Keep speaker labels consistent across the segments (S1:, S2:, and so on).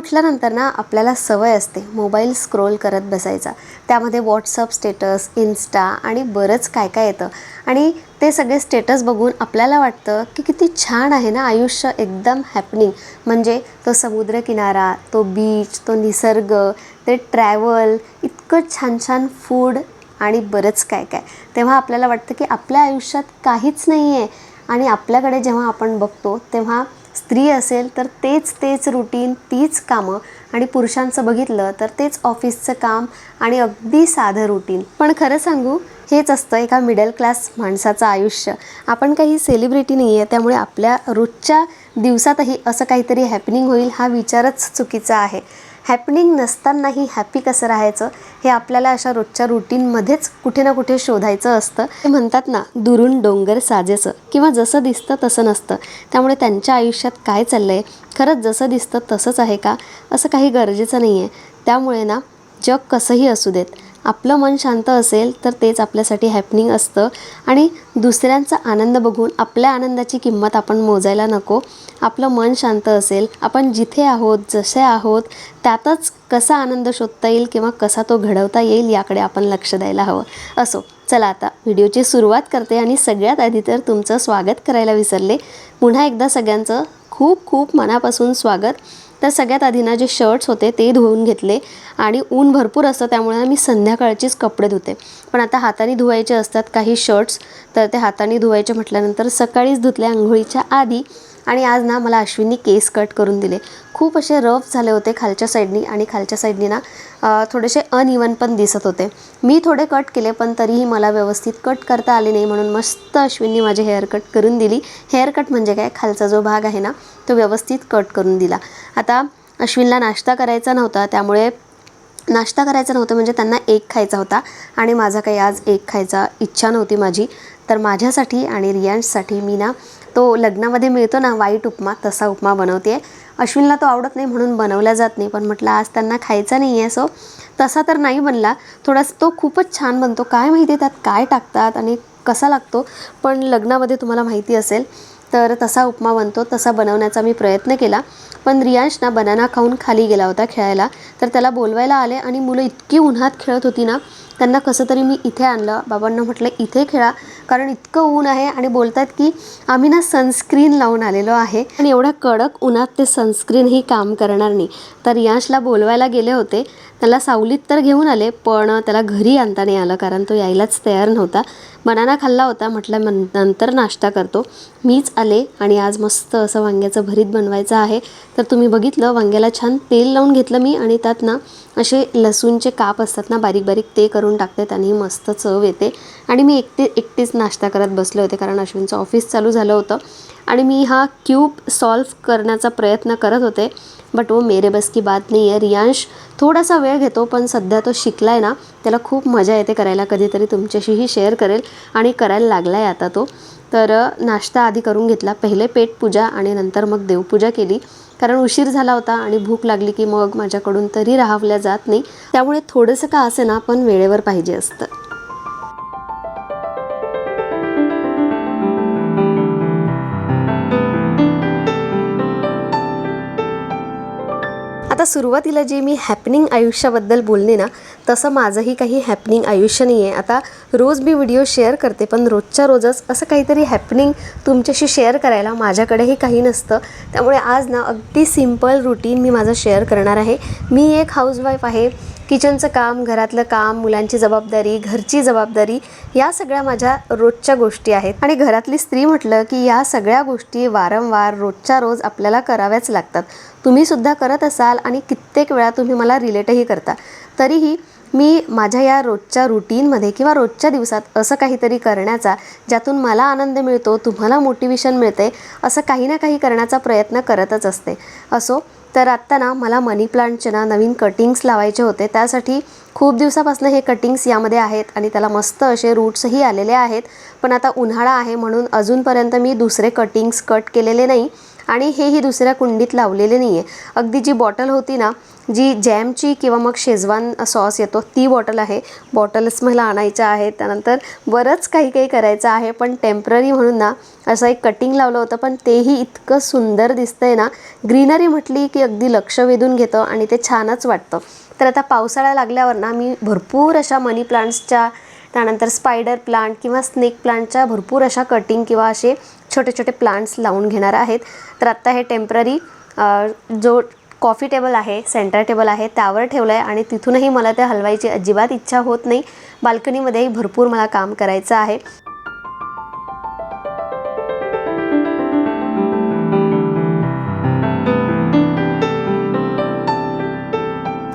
S1: उठल्यानंतर ना आपल्याला सवय असते मोबाईल स्क्रोल करत बसायचा. त्यामध्ये व्हॉट्सअप स्टेटस इन्स्टा आणि बरंच काय काय येतं. आणि ते सगळे स्टेटस बघून आपल्याला वाटतं की किती छान आहे ना आयुष्य एकदम हॅपनिंग म्हणजे तो समुद्रकिनारा तो बीच तो निसर्ग ते ट्रॅव्हल इतकं छान छान फूड आणि बरंच काय काय. तेव्हा आपल्याला वाटतं की आपल्या आयुष्यात काहीच नाही आहे आणि आपल्याकडे जेव्हा आपण बघतो तेव्हा स्त्री असेल तर तेच तेच रुटीन तीच कामं. आणि पुरुषांचं बघितलं तर तेच ऑफिसचं काम आणि अगदी साधं रुटीन पण खरं सांगू हेच असतं एका मिडल क्लास माणसाचं आयुष्य. आपण काही सेलिब्रिटी नाही आहे त्यामुळे आपल्या रोजच्या दिवसातही असं काहीतरी हॅपनिंग होईल हा विचारच चुकीचा आहे. हॅपनिंग नसतानाही हॅपी कसं राहायचं? हे आपल्याला अशा रोजच्या रुटीनमध्येच कुठे ना कुठे शोधायचं असतं. ते म्हणतात ना दुरून डोंगर साजेचं किंवा जसं दिसतं तसं नसतं. त्यामुळे त्यांच्या आयुष्यात काय चाललं आहे खरंच जसं दिसतं तसंच आहे का? असं काही गरजेचं नाही आहे त्यामुळे ना जग कसंही असू देत आपलं मन शांत असेल तर तेच आपल्यासाठी हॅपनिंग असतं. आणि दुसऱ्यांचा आनंद बघून आपल्या आनंदाची किंमत आपण मोजायला नको. आपलं मन शांत असेल आपण जिथे आहोत जसे आहोत त्यातच कसा आनंद शोधता येईल किंवा कसा तो घडवता येईल याकडे आपण लक्ष द्यायला हवं. असो चला आता व्हिडिओची सुरुवात करते आणि सगळ्यात आधी तर तुमचं स्वागत करायला विसरले. पुन्हा एकदा सगळ्यांचं खूप खूप मनापासून स्वागत. तर सगळ्यात आधी ना जे शर्ट्स होते ते धुवून घेतले आणि ऊन भरपूर असतं त्यामुळे ना मी संध्याकाळचीच कपडे धुते. पण आता हाताने धुवायचे असतात काही शर्ट्स तर ते हाताने धुवायचे म्हटल्यानंतर सकाळीच धुतले आंघोळीच्या आधी आणि आज ना मला अश्विनी केस कट करून दिले. खूप असे रफ झाले होते खालच्या साईडनी आणि खालच्या साईडनी ना थोडेसे अनइवन पण दिसत होते. मी थोडे कट केले पण तरीही मला व्यवस्थित कट करता आले नाही म्हणून मस्त अश्विननी माझे हेअर कट करून दिली. हेअर कट म्हणजे काय? खालचा जो भाग आहे ना तो व्यवस्थित कट करून दिला. आता अश्विनला नाश्ता करायचा नव्हता त्यामुळे नाश्ता करायचा नव्हता म्हणजे त्यांना एक खायचा होता आणि माझा काही आज एक खायचा इच्छा नव्हती माझी. तर माझ्यासाठी आणि रियांशसाठी मी ना तो लग्नामध्ये मिळतो ना वाईट उपमा तसा उपमा बनवते अश्विनला तो आवडत नाही म्हणून बनवला जात नाही. पण म्हटलं आज त्यांना खायचा नाही आहे सो तसा तर नाही बनला. थोडासा तो खूपच छान बनतो. काय माहिती त्यात काय टाकतात आणि कसा लागतो. पण लग्नामध्ये तुम्हाला माहिती असेल तर तसा उपमा बनतो तसा बनवण्याचा मी प्रयत्न केला. पण रियांश ना बनाना खाऊन खाली गेला होता खेळायला. तर त्याला बोलवायला आले आणि मुलं इतकी उन्हात खेळत होती ना त्यांना कसं तरी मी इथे आणलं. बाबांना म्हटलं इथे खेळा कारण इतकं ऊन आहे आणि बोलतात की आम्ही ना सनस्क्रीन लावून आलेलो आहे आणि एवढ्या कडक उन्हात ते सनस्क्रीनही काम करणार नाही. तर रियांशला बोलवायला गेले होते. त्याला सावलीत तर घेऊन आले पण त्याला घरी आणता नाही आलं कारण तो यायलाच तयार नव्हता. बनाना खाल्ला होता म्हटलं मन नंतर नाश्ता करतो. मीच आले आणि आज मस्त असं वांग्याचं भरीत बनवायचं आहे. तर तुम्ही बघितलं वांग्याला छान तेल लावून घेतलं मी आणि त्यात ना असे लसूणचे काप असतात ना बारीक बारीक ते करून टाकते. त्याने मस्त चव येते. आणि मी एकटे एकटीच नाश्ता करत बसले होते कारण अश्विनचं ऑफिस चालू झालं होतं. आणि मी हा क्यूब सॉल्व करण्याचा प्रयत्न करत होते बट वो मेरे बस की बात नाही आहे रियांश थोडासा वेळ घेतो पण सध्या तो शिकला आहे ना त्याला खूप मजा येते करायला कधीतरी तुमच्याशीही शेअर करेल आणि करायला लागला आहे आता तो. तर नाश्ता आधी करून घेतला. पहिले पेट पूजा आणि नंतर मग देवपूजा केली. कारण उशीर झाला होता आणि भूक लागली की मग माझ्याकडून तरी राहवल्या जात नाही. त्यामुळे थोडंसं का असे ना पण वेळेवर पाहिजे असतं. आता सुरुवातीला जे मी हॅपनिंग आयुष्याबद्दल बोलले ना तसं माझंही काही हॅपनिंग आयुष्य नाही आहे आता रोज मी व्हिडिओ शेअर करते पण रोजच्या रोजच असं काहीतरी हॅपनिंग तुमच्याशी शेअर करायला माझ्याकडेही काही नसतं. त्यामुळे आज ना अगदी सिंपल रुटीन मी माझं शेअर करणार आहे. मी एक हाऊसवाईफ आहे. किचनचं काम घरातलं काम मुलांची जबाबदारी घरची जबाबदारी या सगळ्या माझ्या रोजच्या गोष्टी आहेत. आणि घरातली स्त्री म्हटलं की या सगळ्या गोष्टी वारंवार रोजच्या रोज आपल्याला कराव्याच लागतात. तुम्ही सुद्धा करत असाल आणि कित्येक वेळा तुम्ही मला रिलेटही करता. तरीही मी माझ्या या रोजच्या रुटीनमध्ये किंवा रोजच्या दिवसात असं काहीतरी करण्याचा ज्यातून मला आनंद मिळतो तुम्हाला मोटिवेशन मिळते असं काही ना काही करण्याचा प्रयत्न करतच असते. असो तर आत्ता ना मला मनी प्लांटचे ना नवीन कटिंग्स लावायचे होते. त्यासाठी खूप दिवसापासून हे कटिंग्स यामध्ये आहेत आणि त्याला मस्त असे रूट्सही आलेले आहेत. पण आता उन्हाळा आहे म्हणून अजूनपर्यंत मी दुसरे कटिंग्स कट केलेले नाही आणि हेही दुसऱ्या कुंडीत लावलेले नाही आहे अगदी जी बॉटल होती ना जी जॅमची किंवा मग शेजवान सॉस येतो ती बॉटल आहे. बॉटल्स मला आणायच्या आहेत. त्यानंतर बरंच काही काही करायचं आहे पण टेंपररी म्हणून ना असं एक कटिंग लावलं होतं पण तेही इतकं सुंदर दिसतंय ना ग्रीनरी म्हटली की अगदी लक्ष वेधून घेतं आणि ते छानच वाटतं. तर आता पावसाळा लागल्यावर ना मी भरपूर अशा मनी प्लांट्सच्या त्यानंतर स्पायडर प्लांट किंवा स्नेक प्लांटच्या भरपूर अशा कटिंग किंवा असे छोटे छोटे प्लांट्स लावून घेणार आहेत. तर आत्ता हे टेंपररी जो कॉफी टेबल आहे सेंटर टेबल आहे त्यावर ठेवलं आहे आणि तिथूनही मला ते हलवायची अजिबात इच्छा होत नाही. बाल्कनीमध्येही भरपूर मला काम करायचं आहे.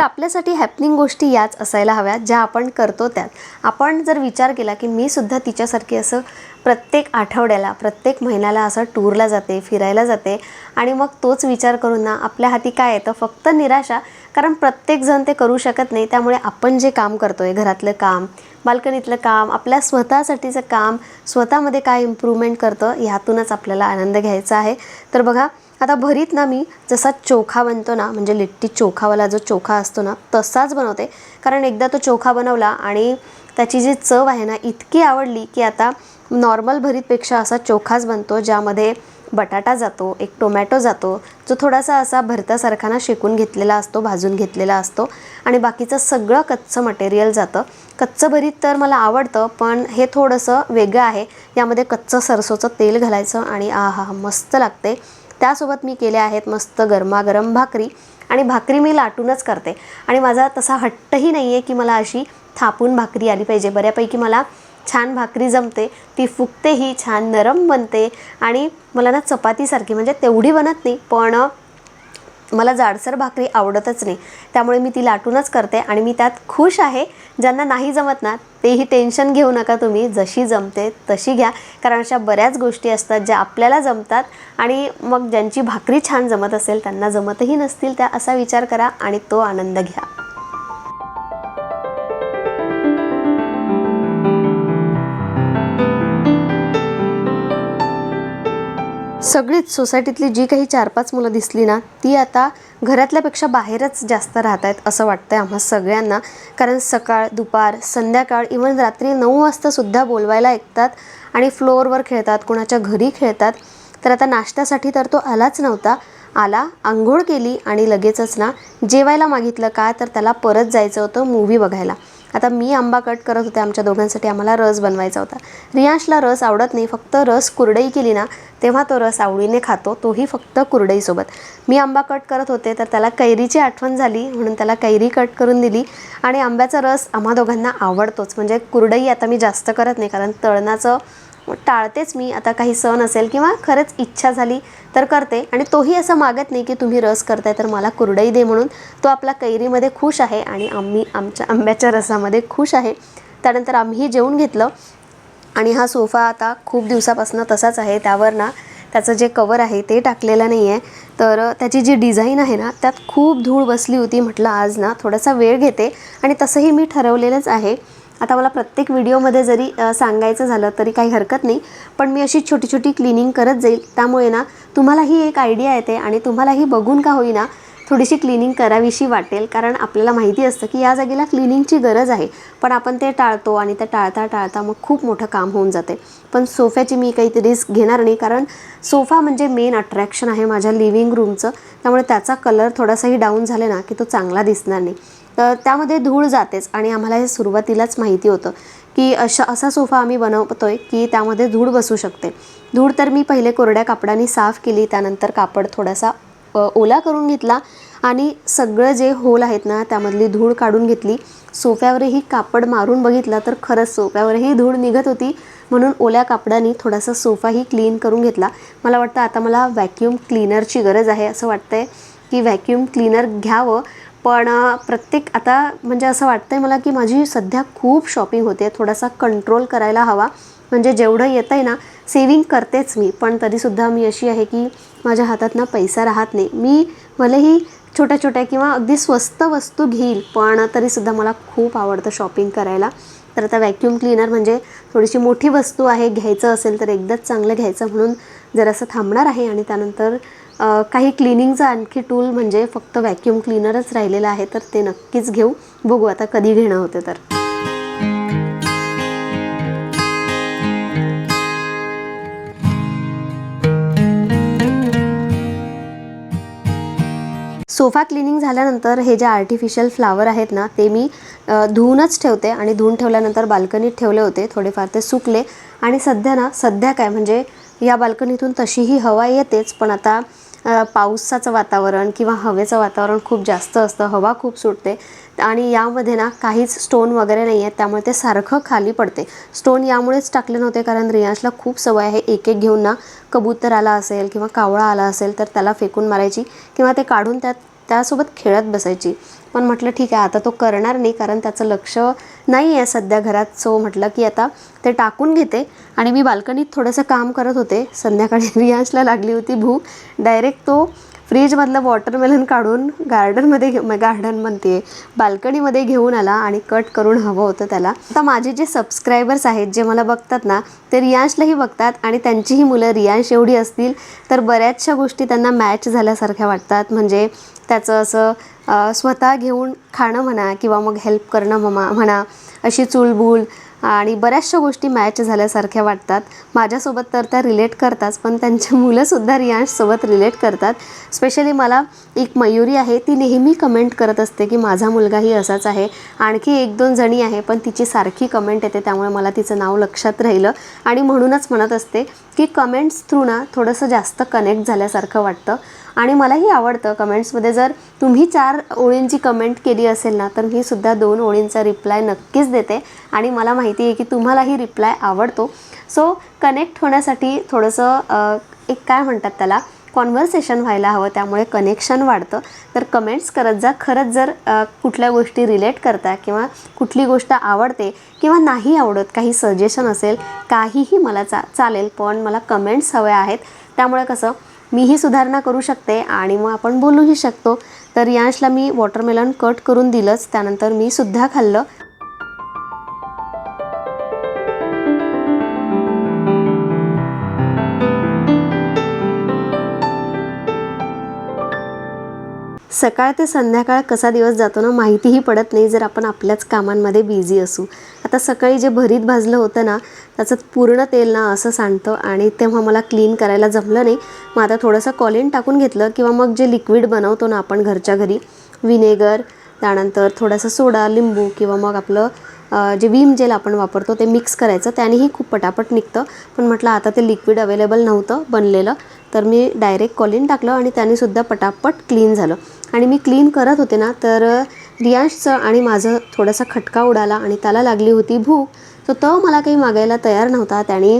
S1: तर आपल्यासाठी हॅपनिंग गोष्टी याच असायला हव्यात ज्या आपण करतो त्यात. आपण जर विचार केला की मी सुद्धा तिच्यासारखी असं प्रत्येक आठवड्याला प्रत्येक महिन्याला असं टूरला जाते फिरायला जाते आणि मग तोच विचार करून ना आपल्या हाती काय येतं फक्त निराशा. कारण प्रत्येकजण ते करू शकत नाही. त्यामुळे आपण जे काम करतो आहे घरातलं काम बाल्कनीतलं काम आपल्या स्वतःसाठीचं काम स्वतःमध्ये काय इम्प्रूव्हमेंट करतं ह्यातूनच आपल्याला आनंद घ्यायचा आहे. तर बघा आता भरीत ना मी जसा चोखा बनतो ना म्हणजे लिट्टी चोखावाला जो चोखा असतो ना तसाच बनवते. कारण एकदा तो चोखा बनवला आणि त्याची जी चव आहे ना इतकी आवडली की आता नॉर्मल भरीतपेक्षा असा चोखाच बनतो ज्यामध्ये बटाटा जातो एक टोमॅटो जातो जो थोडासा असा भरतासारखा ना शेकून घेतलेला असतो भाजून घेतलेला असतो. आणि बाकीचं सगळं कच्चं मटेरियल जातं. कच्चं भरीत तर मला आवडतं पण हे थोडंसं वेगळं आहे. यामध्ये कच्चं सरसोचं तेल घालायचं आणि आ हा मस्त लागते. त्यासोबत मी केल्या आहेत मस्त गरमागरम भाकरी. आणि भाकरी मी लाटूनच करते. आणि माझा तसा हट्टही नाही आहे की मला अशी थापून भाकरी आली पाहिजे. बऱ्यापैकी मला छान भाकरी जमते. ती फुगतेही छान नरम बनते. आणि मला ना चपातीसारखी म्हणजे तेवढी बनत नाही पण मला जाडसर भाकरी आवडतच नाही. त्यामुळे मी ती लाटूनच करते आणि मी त्यात खुश आहे. ज्यांना नाही जमत ना तेही टेन्शन घेऊ नका तुम्ही. जशी जमते तशी घ्या. कारण अशा बऱ्याच गोष्टी असतात ज्या आपल्याला जमतात आणि मग ज्यांची भाकरी छान जमत असेल त्यांना जमतही नसतील त्या असा विचार करा आणि तो आनंद घ्या. सगळीच सोसायटीतली जी काही चार पाच मुलं दिसली ना ती आता घरातल्यापेक्षा बाहेरच जास्त राहत आहेत असं वाटतंय आम्हा सगळ्यांना. कारण सकाळ दुपार संध्याकाळ इवन रात्री नऊ वाजतासुद्धा बोलवायला ऐकतात आणि फ्लोअरवर खेळतात कोणाच्या घरी खेळतात. तर आता नाश्त्यासाठी तर तो आलाच नव्हता. आला आंघोळ केली आणि लगेचच ना जेवायला मागितलं का तर त्याला परत जायचं होतं मूवी बघायला. आता मी आंबा कट करत होते. आमच्या दोघांसाठी आम्हाला रस बनवायचा होता. रियांशला रस आवडत नाही. फक्त रस कुरडई केली ना तेव्हा तो रस आवडीने खातो. तोही फक्त कुरडईसोबत. मी आंबा कट करत होते तर त्याला कैरीची आठवण झाली. म्हणून त्याला कैरी कट करून दिली. आणि आंब्याचा रस आम्हा दोघांना आवडतोच. म्हणजे कुरडई आता मी जास्त करत नाही कारण तळणाचं टाळतेच मी. आता काही सण असेल किंवा खरंच इच्छा झाली तर करते. आणि तोही असं मागत नाही की तुम्ही रस करताय तर मला कुरडई दे म्हणून. तो आपला कैरीमध्ये खुश आहे आणि आम्ही आमच्या आंब्याच्या रसामध्ये खुश आहे. त्यानंतर आम्हीही जेवून घेतलं. आणि हा सोफा आता खूप दिवसापासून तसाच आहे. त्यावर ना त्याचं जे कवर आहे ते टाकलेलं नाही आहे तर त्याची जी डिझाईन आहे ना त्यात खूप धूळ बसली होती म्हटलं आज ना थोडासा वेळ घेते. आणि तसंही मी ठरवलेलंच आहे. आता मला प्रत्येक व्हिडिओमध्ये जरी सांगायचं झालं तरी काही हरकत नाही पण मी अशी छोटी छोटी क्लिनिंग करत जाईल. त्यामुळे ना तुम्हालाही एक आयडिया येते आणि तुम्हालाही बघून का होईना थोडीशी क्लिनिंग करावीशी वाटेल. कारण आपल्याला माहिती असतं की या जागेला क्लिनिंगची गरज आहे. पण आपण ते टाळतो आणि ते टाळता टाळता मग खूप मोठं काम होऊन जाते. पण सोफ्याची मी काही रिस्क घेणार नाही. कारण सोफा म्हणजे मेन अट्रॅक्शन आहे माझ्या लिव्हिंग रूमचं त्यामुळे त्याचा कलर थोडासाही डाऊन झाले ना की तो चांगला दिसणार नाही. तर त्यामध्ये धूळ जातेच. आणि आम्हाला हे सुरुवातीलाच माहिती होतं की अशा असा सोफा आम्ही बनवतो आहे की त्यामध्ये धूळ बसू शकते. धूळ तर मी पहिले कोरड्या कापडाने साफ केली त्यानंतर कापड थोडासा ओला करून घेतला आणि सगळं जे होल आहेत ना त्यामधली धूळ काढून घेतली. सोफ्यावरही कापड मारून बघितलं तर खरंच सोफ्यावरही धूळ निघत होती. म्हणून ओल्या कापडाने थोडासा सोफाही क्लीन करून घेतला. मला वाटतं आता मला व्हॅक्यूम क्लीनरची गरज आहे असं वाटतंय की व्हॅक्यूम क्लीनर घ्यावं पण प्रत्येक आता म्हणजे असं वाटतं आहे मला की माझी सध्या खूप शॉपिंग होते. थोडासा कंट्रोल करायला हवा. म्हणजे जेवढं येतं आहे ना सेविंग करतेच मी. पण तरीसुद्धा मी अशी आहे की माझ्या हातात ना पैसा राहत नाही. मी भलेही छोट्या छोट्या किंवा अगदी स्वस्त वस्तू घेईल पण तरीसुद्धा मला खूप आवडतं शॉपिंग करायला. तर आता व्हॅक्यूम क्लीनर म्हणजे थोडीशी मोठी वस्तू आहे. घ्यायचं असेल तर एकदाच चांगलं घ्यायचं म्हणून जरासं थांबणार आहे आणि त्यानंतर काही क्लिनिंगचं आणखी टूल म्हणजे फक्त व्हॅक्यूम क्लीनरच राहिलेलं आहे तर ते नक्कीच घेऊ. बघू आता कधी घेणं होते तर. सोफा क्लिनिंग झाल्यानंतर हे जे आर्टिफिशियल फ्लावर आहेत ना ते मी धुवूनच ठेवते आणि धुवून ठेवल्यानंतर बाल्कनीत ठेवले होते थोडेफार ते सुकले. आणि सध्या ना सध्या काय म्हणजे या बाल्कनीतून तशीही हवा येतेच पण आता पावसाचं वातावरण किंवा हवेचं वातावरण खूप जास्त असतं हवा खूप सुटते. आणि यामध्ये ना काहीच स्टोन वगैरे नाही आहेत त्यामुळे ते सारखं खाली पडते. स्टोन यामुळेच टाकले नव्हते कारण रियाजला खूप सवय आहे एक एक घेऊन ना कबूतर आला असेल किंवा कावळा आला असेल तर त्याला फेकून मारायची किंवा ते काढून त्यात त्यासोबत खेळत बसायची. पण म्हटलं ठीक आहे आता तो करणार नाही कारण त्याचं लक्ष नाही आहे सध्या घरात. सो म्हटलं की आता ते टाकून घेते. आणि मी बाल्कनीत थोडंसं काम करत होते. संध्याकाळी रियांशला लागली होती भूक. डायरेक्ट तो फ्रीजमधलं वॉटरमेलन काढून गार्डनमध्ये घे गार्डन म्हणते बाल्कनीमध्ये घेऊन आला आणि कट करून हवं होतं त्याला. आता माझे जे सबस्क्रायबर्स आहेत जे मला बघतात ना ते रियांशलाही बघतात आणि त्यांचीही मुलं रियांश एवढी असतील तर बऱ्याचशा गोष्टी त्यांना मॅच झाल्यासारख्या वाटतात. म्हणजे त्याचं असं स्वतः घेऊन खाणं म्हणा किंवा मग हेल्प करणं ममा म्हणा अशी चुलबुल आणि बऱ्याचशा गोष्टी मॅच झाल्यासारख्या वाटतात. माझ्यासोबत तर त्या रिलेट करतात पण त्यांची मुलंसुद्धा रियांशसोबत रिलेट करतात. स्पेशली मला एक मयुरी आहे ती नेहमी कमेंट करत असते की माझा मुलगाही असाच आहे आणखी एक दोन जणी आहे पण तिची सारखी कमेंट येते त्यामुळे मला तिचं नाव लक्षात राहिलं. आणि म्हणूनच म्हणत असते की कमेंट्स थ्रू ना थोडंसं जास्त कनेक्ट झाल्यासारखं वाटतं. आणि मलाही आवडतं कमेंट्समध्ये जर तुम्ही चार ओळींची कमेंट केली असेल ना तर मी सुद्धा दोन ओळींचा रिप्लाय नक्कीच देते. आणि मला माहिती आहे की तुम्हालाही रिप्लाय आवडतो. सो कनेक्ट होण्यासाठी थोडंसं एक काय म्हणतात त्याला? कॉन्व्हर्सेशन व्हायला हवं त्यामुळे कनेक्शन वाढतं. तर कमेंट्स करत जा. खरंच जर कुठल्या गोष्टी रिलेट करता किंवा कुठली गोष्ट आवडते किंवा नाही आवडत काही सजेशन असेल काहीही मला चा चालेल पण मला कमेंट्स हव्या आहेत. त्यामुळे कसं मीही सुधारणा करू शकते आणि मग आपण बोलूही शकतो. तर यांशला मी वॉटरमेलन कट करून दिलंच. त्यानंतर मी सुद्धा खाल्लं. सकाळ ते संध्याकाळ कसा दिवस जातो ना माहितीही पडत नाही जर आपण आपल्याच कामांमध्ये बिझी असू. आता सकाळी जे भरीत भाजलं होतं ना त्याचं पूर्ण तेल ना असं सांडतं आणि तेव्हा मला क्लीन करायला जमलं नाही. मग आता थोडंसं कॉलिन टाकून घेतलं किंवा मग जे लिक्विड बनवतो ना आपण घरच्या घरी विनेगर त्यानंतर थोडासा सोडा लिंबू किंवा मग आपलं जे विम जेल आपण वापरतो ते मिक्स करायचं. त्यानेही खूप पटापट निघतं. पण म्हटलं आता ते लिक्विड अवेलेबल नव्हतं बनलेलं तर मी डायरेक्ट कॉलिन टाकलं आणि त्यानेसुद्धा पटापट क्लीन झालं. आणि मी क्लीन करत होते ना तर रियाशचं आणि माझं थोडासा खटका उडाला आणि त्याला लागली होती भूक. सो तो मला काही मागायला तयार नव्हता. त्याने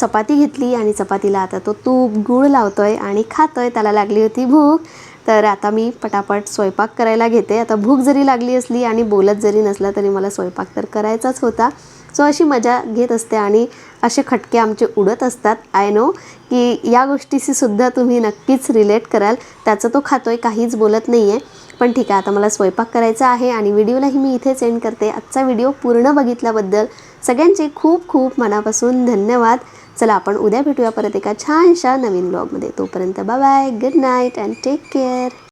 S1: चपाती घेतली आणि चपातीला आता तो तूप गूळ लावतोय आणि खातोय. त्याला लागली होती भूक. तर आता मी पटापट स्वयंपाक करायला घेते. आता भूक जरी लागली असली आणि बोलत जरी नसला तरी मला स्वयंपाक तर करायचाच होता. सो अशी मजा घेत असते आणि असे खटके आमचे उडत असतात. आय नो की या गोष्टीशी सुद्धा तुम्ही नक्कीच रिलेट कराल. त्याचं तो खातोय काहीच बोलत नाही आहे पण ठीक आहे आता मला स्वयंपाक करायचा आहे आणि व्हिडिओलाही मी इथेच एंड करते. आजचा व्हिडिओ पूर्ण बघितल्याबद्दल सगळ्यांचे खूप खूप मनापासून धन्यवाद. चला आपण उद्या भेटूया परत एका छानशा नवीन ब्लॉगमध्ये तोपर्यंत bye bye good night and take care